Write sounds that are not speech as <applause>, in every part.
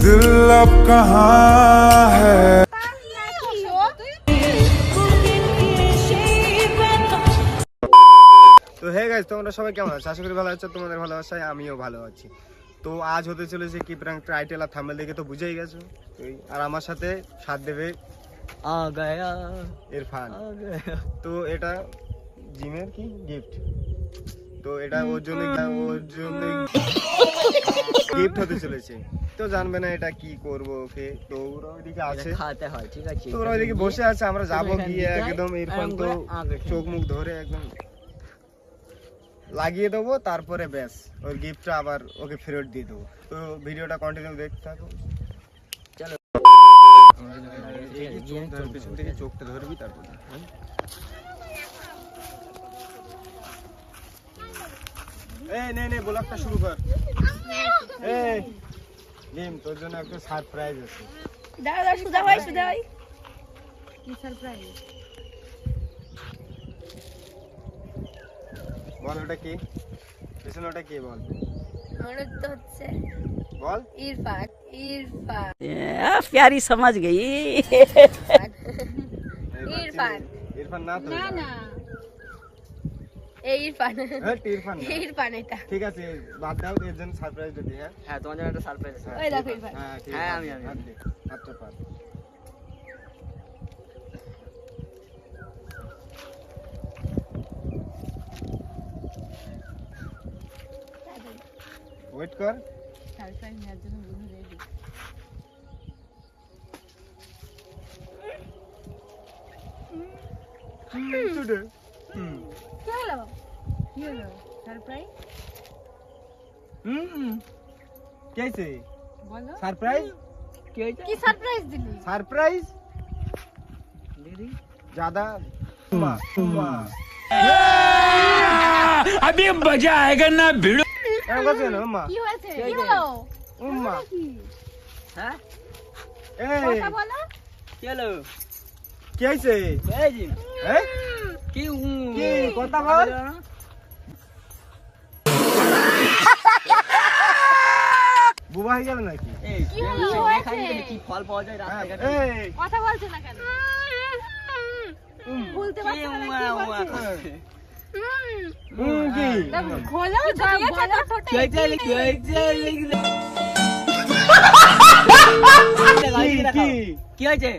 दिल अब कहाँ है তো হে গাইস তোমরা সবাই কেমন আছো আশা করি ভালো আছো তোমাদের ভালোবাসায় আমিও ভালো আছি তো আজ হতে চলেছে কি প্রাঙ্ক টাইটেল আর থাম্বনেল দেখে তো বুঝেই গেছো তো এই- আর আমার সাথে সাথ দেবে आ गया ইরফান आ गया তো এটা জিমের কি গিফট তো এটা ওর জন্য ওর জন্য গিফট হতে চলেছে তো জানবে না এটা কি করব ওকে। তো ওরা ওইদিকে আছে। খাতে হয় ঠিক আছে। তো ওরা ওইদিকে বসে আছে আমরা যাব গিয়ে একদম ইরফান তো চোখ মুখ ধরে একদম লাগিয়ে দেবো তারপরে ব্যাস ওর গিফটটা আবার ওকে ফেরত দিয়ে দেবো। তো ভিডিওটা কন্টিনিউ দেখতে থাকো। চলো। এই চোখ ধর পিছন থেকে চোখটা ধরবি তারপর এই নে নে ব্লগটা শুরু কর। এই লিম তোর জন্য একটা সারপ্রাইজ আছে দাদা সুদা ভাই সুদা ভাই কি সারপ্রাইজ বল ওটা কি পিছনে ওটা কি বল মনে তো হচ্ছে বল ইরফান ইরফান आ, प्यारी समझ गई ইরফান। ইরফান না তো না এটা। না এই ইরফান হ্যাঁ ইরফান না। ইরফান এটা ঠিক আছে বাদ দাও এর জন্য সারপ্রাইজ দিবি হ্যাঁ হ্যাঁ তোমার জন্য একটা সারপ্রাইজ আছে ওই দেখো ইরফান হ্যাঁ ঠিক হ্যাঁ, আছে আমি- আমি। হাত দে, হাতটা পার ওয়েট কর সারপ্রাইজ নেওয়ার জন্য বন্ধু রেডি টুডে হুম কি হলো কি হলো সারপ্রাইজ হুম कैसे বলো सरप्राइज কি সারপ্রাইজ দিলি सरप्राइज दीदी ज्यादा उम्मा उम्मा अभी मजा आएगा ना भिड़ो এরকম করছে না উম্মা কি হয়েছে কি কি হয়েছে? হলো উম্মা কি হ্যাঁ এই কথা বলো চলো কি হইছে এই জি হ্যাঁ কি কি কথা বল। বুবা হয়ে গেল নাকি? কি কি হলো? হলো হয়েছে? দেখাই দিলে কি ফল পাওয়া যায় হ্যাঁ, রাস্তাঘাটে কথা বলছে না কেন? বলতে পারছে না কি হয়েছে?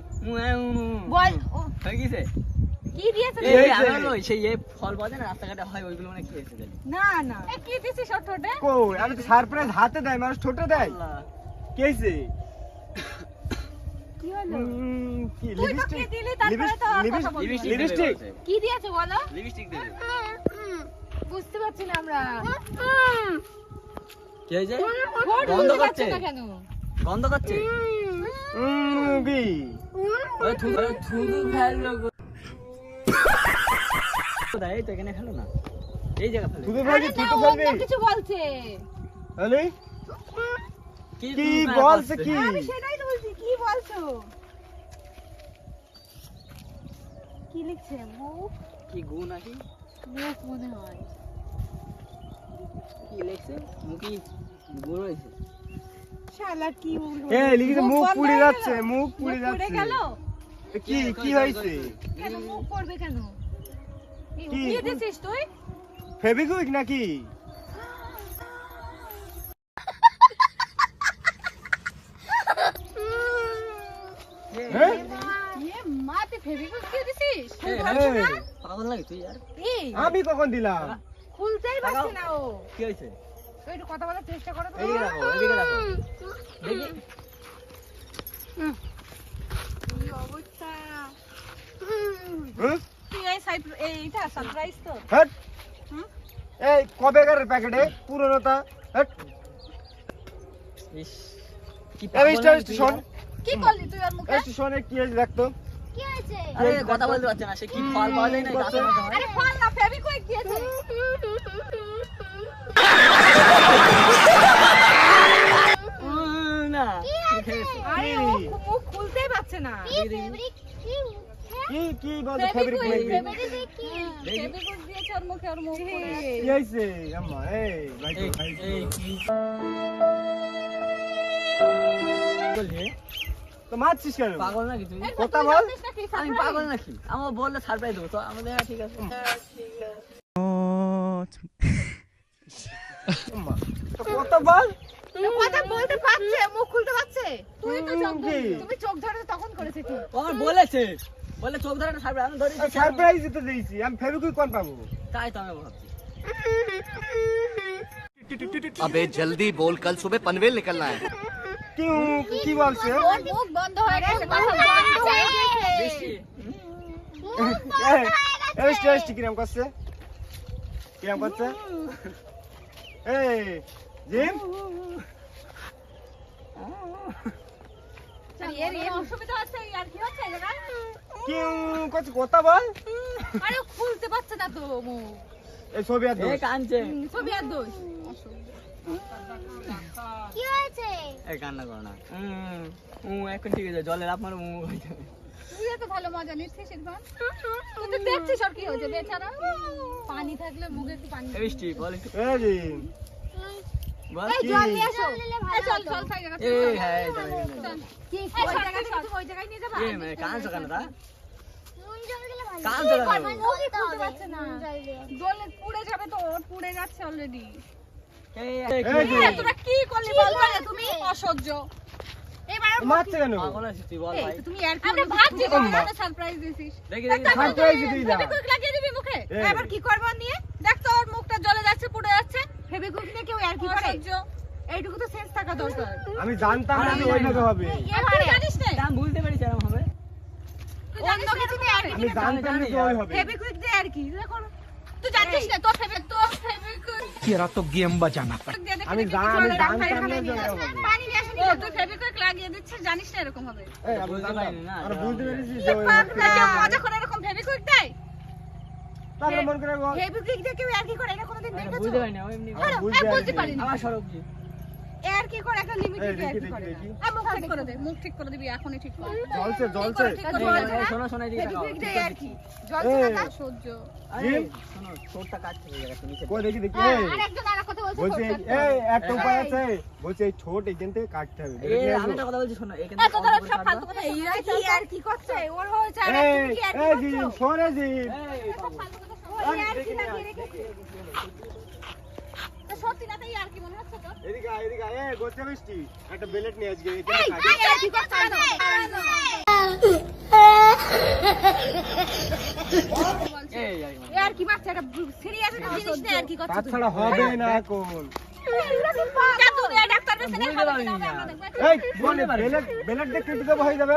কি উম, উম, দিয়েছে এই, সেই ফল যায় না রাস্তাঘাটে হয় ওইগুলো মানে খেয়েছে না না। এ কি দিছিস ওর ঠোঁটে কই? আমি তো সারপ্রাইজ হাতে দেয় মানুষ ছোটে দেয়। আল্লাহ। কি হইছে কি হলো? হুম, কি তুই তো লিপস্টিক? দিলি? তারপরে তো। Lipstick lipstick. কি দিয়েছে বলো? লিপস্টিক দেবে। বুঝতে পারছি না আমরা। কি ঠোঁট গন্ধ করছে কেন? গন্ধ করছে? হুম, কি? ওই থুতু ফেলল? এই তো এখানে ফেলো না। এই জায়গা ফেলে। তুই তো ফেলবি তুই তো ফেলবি। কিছু বলছে। আরে কি কি বলছে কি? আমি সেটাই তো বলছি কি বলছো? কি লিখছে মুখ কি গু নাকি? মুখ মনে হয়। কি লেখছে? মুখি গু রয়েছে? শালা কি বলব এ লিখিতে মুখ পুড়ে যাচ্ছে মুখ পুড়ে যাচ্ছে। কি কি হয়েছে? কেন মুখ পড়বে কেন? উঠিয়ে দিছিস তুই? ফেবিকুইক নাকি? হ্যাঁ। ফেভিকুইক আমি কখন দিলাম? খুলতেই পারছে না ও। কি হয়েছে? একটু কথা বলার চেষ্টা করো দেখি। অবস্থা এইটা সারপ্রাইজ তো। হ্যাট। এই কবেকার প্যাকেটে পুরনোটা হ্যাট। ইস কি শোন। কি করলি তুই ওর মুখে? এই শোনে কি হয়েছে দেখতো কি হয়েছে? আরে কথা বলতে পারছে না সে কি ফল পাওয়া যায় না হয়? আরে ফল না ফেভিকুইক দিয়েছে। না। আরে ও মুখ খুলতেই পারছে না। কি কি বলতো ফেব্রিক ফেভিকুইক মেবি ফেভিকুইক দিয়েছে ওর মুখে ওর মুখ কি আম্মা এই ভাই এই, ভাই কি? বলছি তো মারছিস কেন? পাগল নাকি তুই? কথা বল। আমি পাগল নাকি? আমার বললে সারপ্রাইজ দেবো তো আমাদের হ্যাঁ, ঠিক আছে। <laughs> কথা বল। কথা বলতে পারছে মুখ খুলতে পারছে। তুই তো চোখ তুমি চোখ ধরে তখন করেছে কি? আমার বলেছে। বলে চোখ ধরে সারপ্রাইজ আমি ধরে দিচ্ছি। সারপ্রাইজ দিতে দিয়েছি আমি ফেবিকুইক কোন পাবো তাই তো আমি ভাবছি अबे जल्दी बोल कल सुबह पनवेल निकलना है কি কি বলছে ওর মুখ বন্ধ হয়ে গেছে কথা বন্ধ হয়ে গেছে বৃষ্টি এই স্টেজ কিরাম করছে কিরাম করছে এই জিম এর এর অসুবিধা আছে আর কি হচ্ছে? জায়গায়? কি কথা বল। আরে খুলতে পারছে না তো মুখ এই ছবি আর এ দোষ কানছে ছবি আর দোষ। কি হয়েছে? এ কান্না করো না। উম, উম, এখন ঠিক আছে জলে লাভ মারো হয়ে যাবে। তুই এত ভালো মজা নিচ্ছিস একদম। তুই তো দেখছিস আর কি হয়েছে বেচারা। পানি থাকলে মুখে একটু পানি বৃষ্টি বল একটু। এই জল নিয়ে আসো। চল চল খাই জায়গা এ হ্যাঁ এই দাঁড়া, এই দাঁড়া। কি ওই জায়গা থেকে তুমি ওই জায়গায় নিয়ে যাবা? এ মানে কানছো কেন তা কি কানছো কেন করবে? মুখই খুলতে পারছে না? জলে পুড়ে যাবে তো ওর পুড়ে যাচ্ছে অলরেডি এই এই কি- যে। তোরা কি করলি বল তুমি অসহ্য। মারছে কেন? পাগল আছিস তুই বল ভাই। তুমি আর আমরা ভাবছি আম্মা। সারপ্রাইজ দিছিস। দেখি দেখি। সারপ্রাইজ দিই না লাগিয়ে দিবি মুখে। এবার কি করব নিয়ে? দেখ তো ওর মুখটা জ্বলে যাচ্ছে পুড়ে যাচ্ছে ফেবিকুইক নিয়ে কেউ আর কি করে এইটুকু তো সেন্স থাকা দরকার আমি জানতাম না যে ওইভাবে হবে তুই জানিস না আমি বুঝতে পেরেছি এরকম হবে তুই জানিস না কিছু নিয়ে আর কি আমি জানতাম না যে ওই হবে ফেবিকুইক দিয়ে আর কি দেখো তুই জানিস না তোর ফেবিক তোর ফেবিকুইক तेरा तो गेम बजाना पड़ा দিয়ে দেখি আমি দেখি জান- জলে আমি রাখা জানতাম না এখানে যে নিয়ে ওই আসে। হবে। পানি নিয়ে আসিনি ও তুই ফেবিকুইক লাগিয়ে দিচ্ছিস জানিস না এরকম হবে এই, আমি বুঝতে জানতাম। পারিনি না, আমরা যা- বুঝতে পেরেছি যে ওই পাগলা কেউ হবে। মজা করে এরকম ফেবিকুইক দেয় তারপরে মন করে বল। ফেবিকুইক কেউ আর কি করে? এটা কোনোদিন দেখেছ? বুঝতে পারিনি ও এমনি বুঝতে বুঝতে পারিনি। পারিনি। আমার সরব এর কি করে? একটা লিমিটে এই, কি আর দেখি, কি করে দেখি, মুখ ঠিক করে দে মুখ ঠিক করে দিবি এখনই ঠিক করে জলছে জলছে ঠিক করে এই, বলছে এই, না? শোনো শোনো এদিকে তাকাও। ফেবিকুইক দিয়ে আর কি? জলছে না তার সহ্য। আরে, শোনো ছোটটা কাটছে এই জায়গাটা নিচে কই দেখি দেখি। আর একজন আর কথা বলছে বলছে ছোট এই একটা। একটা উপায় আছে। বলছে এই ছোট এখান থেকে কাটতে হবে এই, আমি আসব। কথা বলছি শোনো এখান থেকে ধরো অল্প সব ফালতু কথা এইরা কি আর কি করছে? ওর হয়েছে আর এই তুমি কি আর এই জি শোনে জি এই, মনে একটা বেলেট নিয়ে আজকে আর কি একটা সিরিয়াস একটা জিনিস নিয়ে আর কি করছ তাছাড়া হবে না ডাক্তার না। এই বলে বেলেট বেলেট দিয়ে দেবো হয়ে যাবে।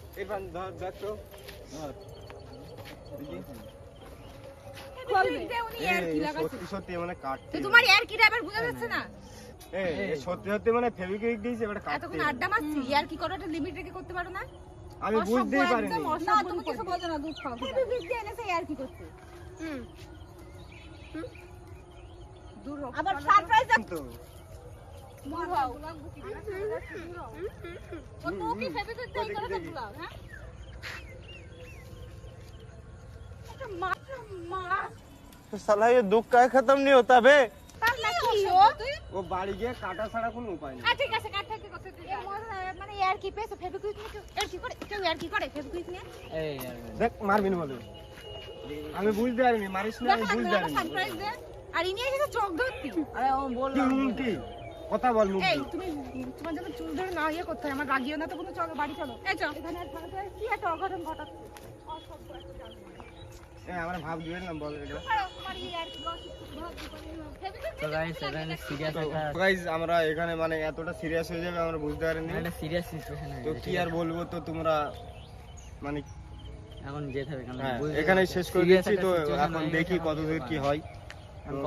ইরফান ধর ধর তো। ধর। সত্যি মানে কাটতে তোমার আর কি ড্রাইভার বুঝা যাচ্ছে না? এই এই সত্যি সত্যি মানে ফেভিকুইক দিয়েছে এবারে কাটতে এতক্ষণ আড্ডা মারছি আর কি করো একটা লিমিট রেখে করতে পারো না? আমি বুঝতেই পারিনি। না তুমি কিছু বোঝো না দুধ খাও। ফেবিকুইক দিয়ে এনেছে আর কি করতে দূর আবার সারপ্রাইজ তো। দূর হও। ও তো কি ফেবিকুইক দিয়ে করে তো বুলাও হ্যাঁ একটা মা মা तो साला ये दुख का खत्म नहीं होता बे তার নাকি ও তুই वो बाड़ी गए काटा ছাড়া কোনো উপায় নেই আ ঠিক আছে কাট থেকে কথা তুই মানে আর কি পেছো ফেবিকুইক নিয়ে কেউ আর কি করে কেউ আর কি করে ফেবিকুইক নিয়ে এই, এই, এই। দেখ মারবি না বলে আমি বুঝতে পারিনি মারিস না আমি বুঝতে পারিনি সারপ্রাইজ দে আর ইনি এসে তো চোখ ধরতি আরে ও কি বললাম হুম কি কথা বল মুখ এই তুমি তোমার যখন চুল ধরে না ইয়ে করতে হয় আমার রাগিও না তো কোনো চলো বাড়ি চলো এই চল এখানে আর থাকতে হয়, কি একটা অঘটন ঘটাচ্ছে আমরা ভাব দিবে না বল এটা ইয়ে দিবনি, এখানে আমরা এখানে মানে এতটা সিরিয়াস হয়ে যাবে আমরা বুঝতে পারিনি সিরিয়াস সিচুয়েশন তো কি আর বলব তো তোমরা মানে এখন যেতে হবে হ্যাঁ এখানেই শেষ করে দিয়েছি তো এখন দেখি গেছে, কত দূর কি হয় এখন